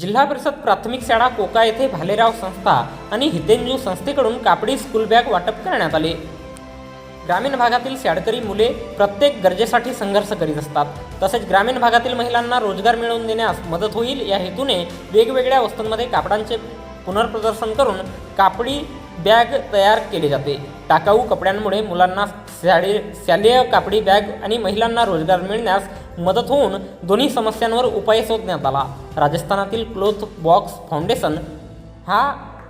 जिल्हा परिषद प्राथमिक शाळा कोका येथे भालेराव संस्था आणि हितेंजू संस्थेकडून कापडी स्कूल बॅग वाटप करण्यात आले. ग्रामीण भागातील शाळकरी मुले प्रत्येक गरजेसाठी संघर्ष करीत असतात. तसेच ग्रामीण भागातील महिलांना रोजगार मिळवून देण्यास मदत होईल या हेतूने वेगवेगळ्या वस्तूंमध्ये कापडांचे पुनर्प्रदर्शन करून कापडी बॅग तयार केले जाते. टाकाऊ कपड्यांमुळे मुलांना शाळे शालेय कापडी बॅग आणि महिलांना रोजगार मिळण्यास मदत होऊन दोन्ही समस्यांवर उपाय शोधण्यात आला. राजस्थानातील क्लोथ बॉक्स फाउंडेशन हा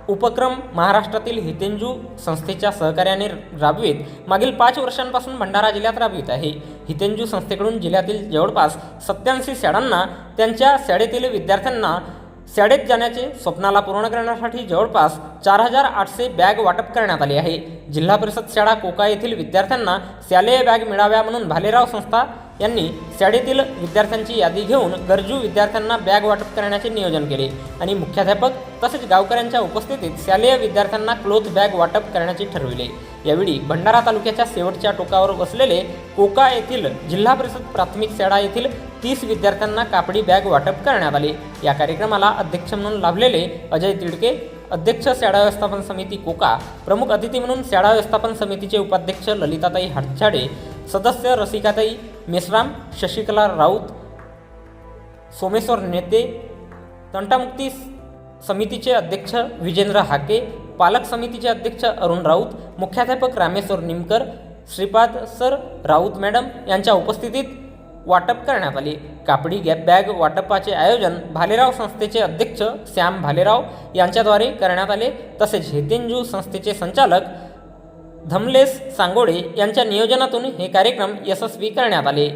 उपक्रम महाराष्ट्रातील हितेंजू संस्थेच्या सहकार्याने राबवित. मागील पाच वर्षांपासून भंडारा जिल्ह्यात राबवित आहे. हितेंजू संस्थेकडून जिल्ह्यातील जवळपास सत्याऐंशी शाळांना त्यांच्या शाळेतील विद्यार्थ्यांना शाळेत जाण्याचे स्वप्नाला पूर्ण करण्यासाठी जवळपास चार हजार आठशे बॅग वाटप करण्यात आले आहे. जिल्हा परिषद शाळा कोका येथील विद्यार्थ्यांना शालेय बॅग मिळाव्या म्हणून भालेराव संस्था यांनी शाळेतील विद्यार्थ्यांची यादी घेऊन गरजू विद्यार्थ्यांना बॅग वाटप करण्याचे नियोजन केले. आणि मुख्याध्यापक तसेच गावकऱ्यांच्या उपस्थितीत शालेय विद्यार्थ्यांना क्लोथ बॅग वाटप करण्याचे ठरविले. यावेळी भंडारा तालुक्याच्या शेवटच्या टोकावर बसलेले कोका येथील जिल्हा परिषद प्राथमिक शाळा येथील तीस विद्यार्थ्यांना कापडी बॅग वाटप करण्यात आले. या कार्यक्रमाला अध्यक्ष म्हणून लाभलेले अजय तिडके अध्यक्ष शाळा व्यवस्थापन समिती कोका प्रमुख अतिथी म्हणून शाळा व्यवस्थापन समितीचे उपाध्यक्ष ललिताताई हटछाडे सदस्य रसिकाताई मेश्राम शशिकला राऊत सोमेश्वर नेते तंटामुक्ती समितीचे अध्यक्ष विजेंद्र हाके पालक समितीचे अध्यक्ष अरुण राऊत मुख्याध्यापक रामेश्वर निमकर श्रीपाद सर राऊत मॅडम यांच्या उपस्थितीत वाटप करण्यात आले. कापडी गॅप बॅग वाटपाचे आयोजन भालेराव संस्थेचे अध्यक्ष श्याम भालेराव यांच्याद्वारे करण्यात आले. तसेच हेतेंजू संस्थेचे संचालक धमलेस सांगोडे यांच्या नियोजनातून हे कार्यक्रम यशस्वी करण्यात आले.